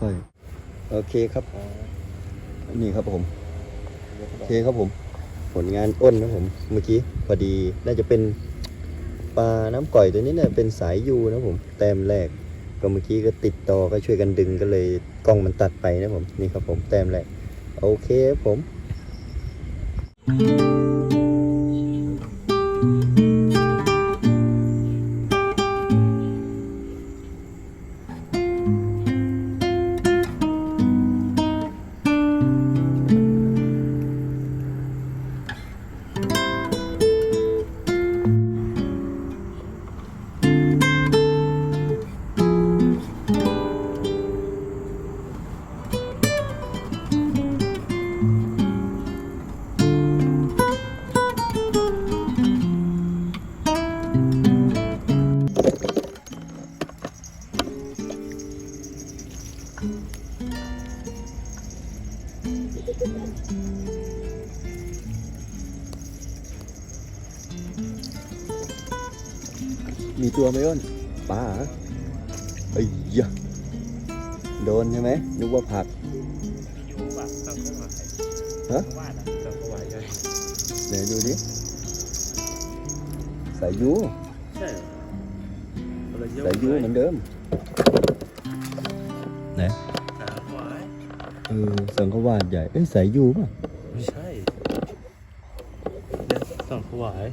ค่อยๆ โอเคครับ นี่ครับผม โอเคครับผม ผลงานอ้นนะผม เมื่อกี้พอดีน่าจะเป็นปลาน้ำก่อยตัวนี้เนี่ยเป็นสายยูนะผม แต้มแรก ก็เมื่อกี้ก็ติดต่อก็ช่วยกันดึงก็เลยกล้องมันตัดไปนะผม นี่ครับผมแต้มแรก โอเคครับผม ยะโดนใช่ไหมนึกว่าผักยูแบบสังขวายฮะว่านะสังขวายใช่ไหนดูดิสายยูใช่คนละสายยูเหมือนเดิมไหนสังขวายเออสังขวาดใหญ่เอ้ยสายยูป่ะไม่ใช่เนี่ยสังขวาย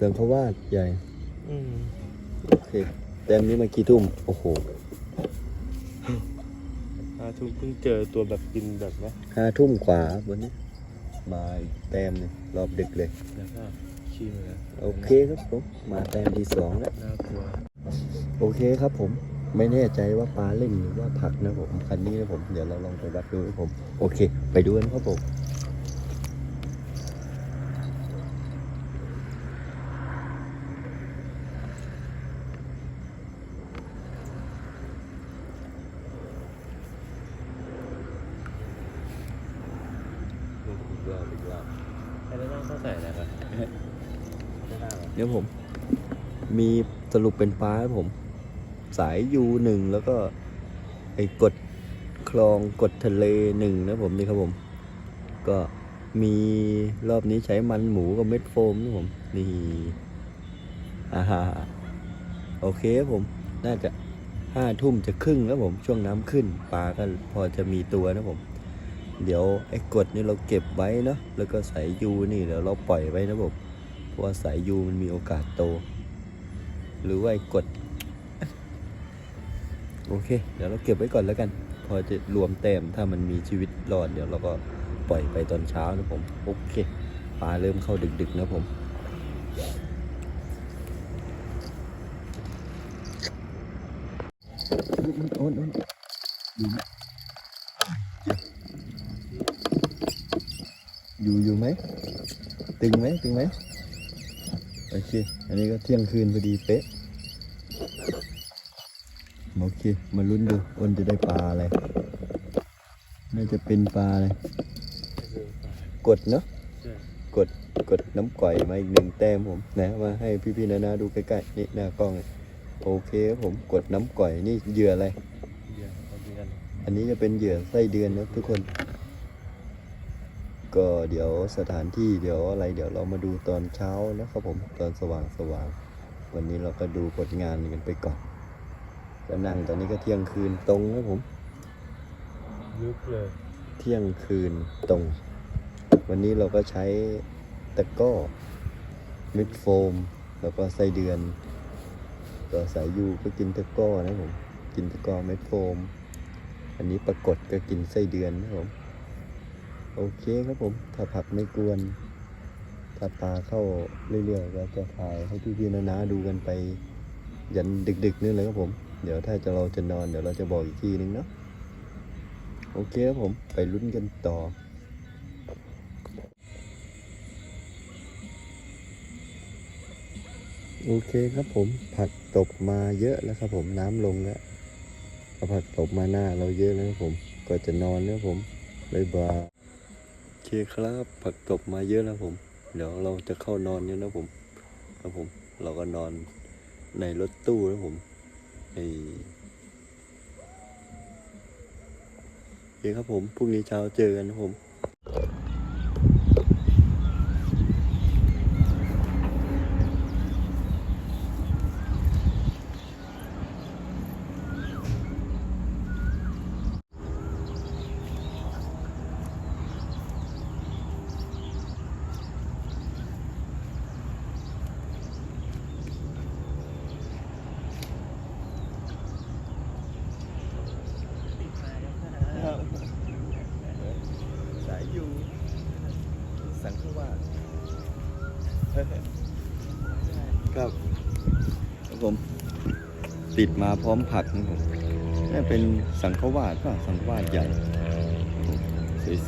สังขวาดใหญ่อืมโอเค แต้มนี้มากี่ทุ่ม โอ้โหอาทุกเพิ่งเจอตัวแบบกินแบบเนี้ยห้าทุ่มขวาบนนี้ มาอีกแต้มหนึงรอบดึกเลย แล้วก็ขี้เลยโอเคครับผม มาแต้มที่สองแล้ว น่ากลัวโอเคครับผมไม่แน่ใจว่าปลาเล่นหรือว่าผักนะผมคันนี้นะผม เดี๋ยวเราลองไปวัดดูนะผม โอเค ไปดูกันครับผม รอบอีกรอบใครจะต้องเข้าใส่อะไรกันไม่ได้หรอเดี๋ยวผม มีสรุปเป็นปลาครับผม สายยูหนึ่งแล้วก็ไอ้กดคลองกดทะเลหนึ่งนะผมนี่ครับผม ก็มีรอบนี้ใช้มันหมูกับเม็ดโฟมนะผม นี่อ่าฮะโอเคครับผม น่าจะห้าทุ่มจะครึ่งแล้วผม ช่วงน้ำขึ้นปลาก็พอจะมีตัวนะผม เดี๋ยวไอ้กดนี่เราเก็บไว้เนาะแล้วก็สายยูนี่เดี๋ยวเราปล่อยไว้นะผมเพราะว่าสายยูมันมีโอกาสโต หรือว่าไอ้กดโอเค เดี๋ยวเราเก็บไว้ก่อนแล้วกัน พอจะรวมแต้มถ้ามันมีชีวิตรอดเดี๋ยวเราก็ปล่อยไปตอนเช้านะผม โอเคปลาเริ่มเข้าดึกๆนะผมโอนโอนอยู่ไหม อยู่อยู่ไหมตึงไหมตึงไหมโอเค อันนี้ก็เที่ยงคืนพอดีเป๊ะโอเค มาลุ้นดูอ้นจะได้ปลาอะไร น่าจะเป็นปลาอะไร กดเนาะใช่กดกดน้ำก่อยมาอีกหนึ่งแต้มผมนะ มาให้พี่ๆนานาดูใกล้ๆนี่หน้ากล้องเลยโอเคครับผมกดน้ำก่อยนี่เหยื่ออะไรเดี๋ยวเอาเดือนอันนี้จะเป็นเหยื่อไส้เดือนนะทุกคน ก็เดี๋ยวสถานที่เดี๋ยวอะไรเดี๋ยวเรามาดูตอนเช้านะครับผมตอนสว่างสว่างๆวันนี้เราก็ดูผลงานกันไปก่อนจะนั่งตอนนี้ก็เที่ยงคืนตรงนะผมยุบเลย เที่ยงคืนตรง วันนี้เราก็ใช้ตะกร้อเม็ดโฟม แล้วก็ไส้เดือนก็สายยูก็กินตะกร้อนะผม กินตะกร้อเม็ดโฟม อันนี้ปรากฏก็กินไส้เดือนนะผม โอเคครับผม ถ้าผักไม่กวน ถ้าปลาเข้าเรื่อยๆก็จะถ่ายให้พี่ๆนาๆดูกันไป ยันดึกๆนี่เลยครับผม เดี๋ยวถ้าจะเราจะนอนเดี๋ยวเราจะบอกอีกทีนึงเนาะ โอเคครับผม ไปลุ้นกันต่อโอเคครับผมผักตกมาเยอะแล้วครับผมน้ำลงแล้วเอาผักตกมาหน้าเราเยอะแล้วครับผม ก็จะนอนแล้วผม บ๊ายบาย ครับ ผักตบมาเยอะแล้วผม เดี๋ยวเราจะเข้านอนเนี่ยนะผมครับผม เราก็นอนในรถตู้นะผมไอเคครับผมพรุ่งนี้เช้าเจอกันนะผม อยู่ สังขวาครับครับผม ติดมาพร้อมผักนะผมนี่เป็นสังขวาสป่ะสังขวาสใหญ่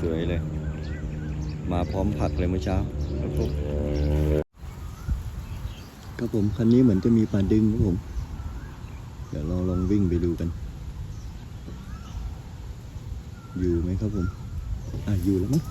สวยๆเลย มาพร้อมผักเลยเมื่อเช้าครับผมครับผมคันนี้เหมือนจะมีปลาดึงครับผม เดี๋ยวเราลองวิ่งไปดูกัน อยู่ไหมครับผม อะอยู่แล้วมั้ง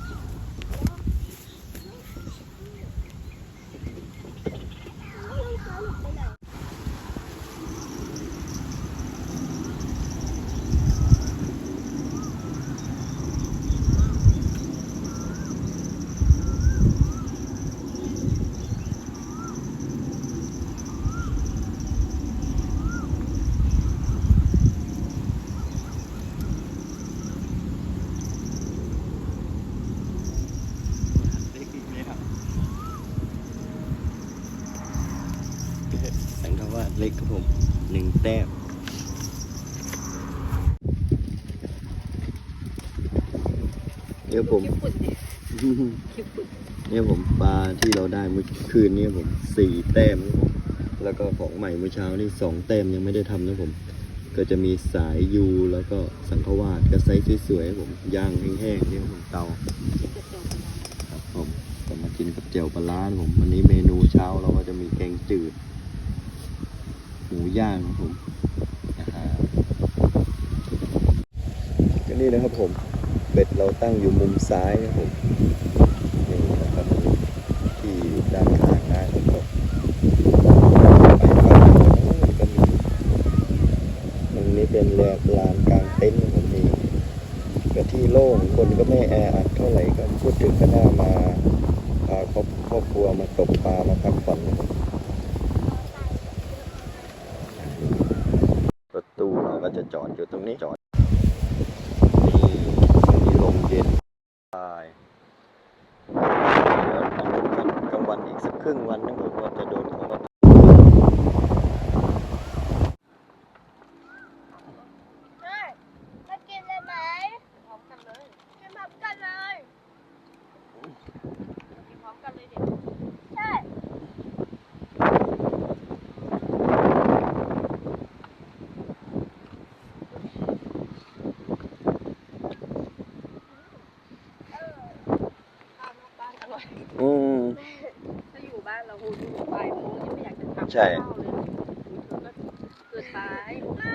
สังคำว่าเล็กครับผมหนึ่งแต้มเนี่ยผมเนี่ยผมปลาที่เราได้เมื่อคืนนี้ผมสี่แต้มครับผมแล้วก็ของใหม่เมื่อเช้านี่สองแต้มยังไม่ได้ทำนะผม ก็จะมีสายยูแล้วก็สังขวาดกระไซส์สวยๆครับผมย่างแห้งๆเนี่ยครับผมเตาครับผมก็มากินกับเจียวปลาร้านะผมวันนี้เมนูเช้าเราก็จะมีแกงจืดห มูย่างครับผมนะฮะก็นี่นะครับผมเบ็ดเราตั้งอยู่มุมซ้ายครับผมนี่นะครับที่ด้านข้างหน้าครับผมไปฝั่งนู้นก็มีตรงนี้เป็นแหลานกลางเต็นท์ของผมเองก็ที่โล่งคนก็ไม่แออัดเท่าไหร่ก็พูดถึงก็น่ามาพาครอบครอบครัวมาตกปลามาพักผ่อนนะครับ รถตู้เรา ก็จะจอดอยู่ตรงนี้จอดนี่มีลมเย็นใช่เดี๋ยวเอาลุ้นกันกลางวันอีกสักครึ่งวันนึงผมว่าจะโดนของเรา เฮ้ยมากินเลยไหมพร้อมกันเลยกินพร้อมกันเลยกินพร้อมกันเลยดิใช่เออข้าวนอกบ้านอร่อย อืม ถ้าอยู่บ้านเราหูดูไปโมยังไม่อยากจะทำ ใช่ข้าวเลยเราก็เกิดตายไม่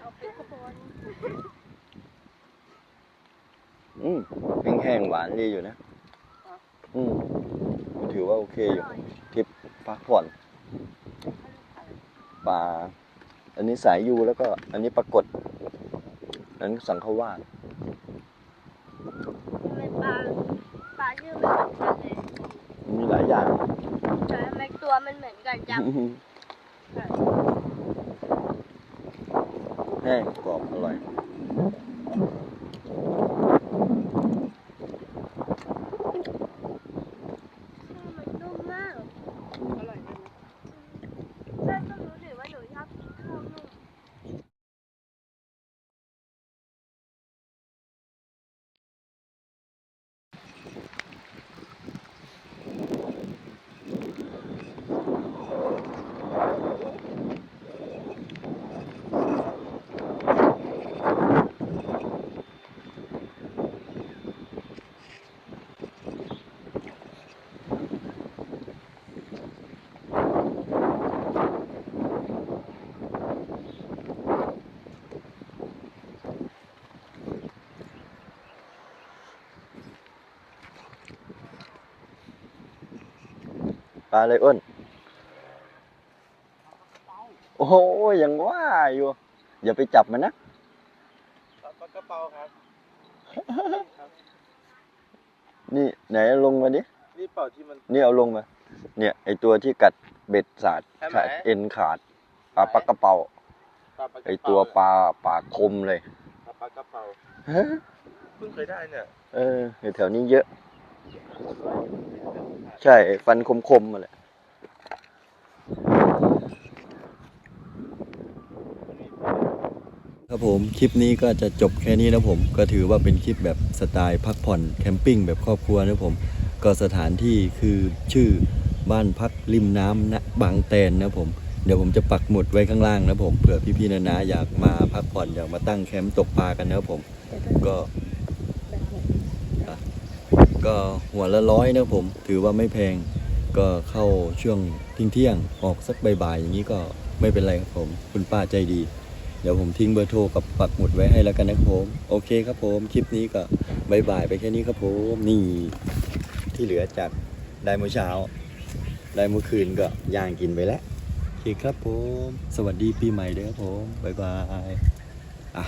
เอาไปขบวนอืมแห้งๆหวานดีอยู่นะ อืมถือว่าโอเคอยู่ทริปพักผ่อนปลาอันนี้สายยูแล้วก็ อันนี้ปรากฏอันนั้นสังขวาส เป็นปลาปลาชื่อไม่เหมือนกันเลย มีหลายอย่าง แต่ทำไมตัวมัน เหมือนกันจัง แห้งกรอบอร่อย มันนุ่มมาก อร่อยเลยแม่ก็รู้ดิว่าหนูชอบกินข้าวนุ่ม ปลาอะไรอ้น โอ้โหยังว่าอยู่ อย่าไปจับมันนะปลากระเป๋าครับ นี่ไหนเอาลงมาดิ นี่เปล่าที่มัน นี่เอาลงมา เนี่ยไอตัวที่กัดเบ็ดสาดใช่ไหม ขาดเอ็นขาดปลาปลากระเป๋าปลาปลากระไอเป๋าตัวปลาปลาคมเลย ปลาปลากระเป๋าเพิ่งเคยได้เนี่ย เอออยู่แถวนี้เยอะ ใช่ ฟันคมๆมาแหละครับผมคลิปนี้ก็จะจบแค่นี้นะผม ก็ถือว่าเป็นคลิปแบบสไตล์พักผ่อนแคมปิ้งแบบครอบครัวนะผม ก็สถานที่คือชื่อบ้านพักริมน้ำนะบางแตนนะผม เดี๋ยวผมจะปักหมุดไว้ข้างล่างนะผมเผื่อพี่ๆนานาอยากมาพักผ่อนอยากมาตั้งแคมป์ตกปลากันนะผม ก็ ก็หัวละร้อยนะผม ถือว่าไม่แพง ก็เข้าช่วงทิ้งเที่ยงออกสักบ่ายๆอย่างนี้ก็ไม่เป็นไรครับผม คุณป้าใจดี เดี๋ยวผมทิ้งเบอร์โทรกับปักหมุดไว้ให้แล้วกันนะครับผม โอเคครับผม คลิปนี้ก็บ่ายบายไปแค่นี้ครับผม นี่ที่เหลือจากได้เมื่อเช้า ได้เมื่อคืนก็ย่างกินไปแล้วโอเคครับผม สวัสดีปีใหม่เด้อครับผม บ๊ายบาย อะ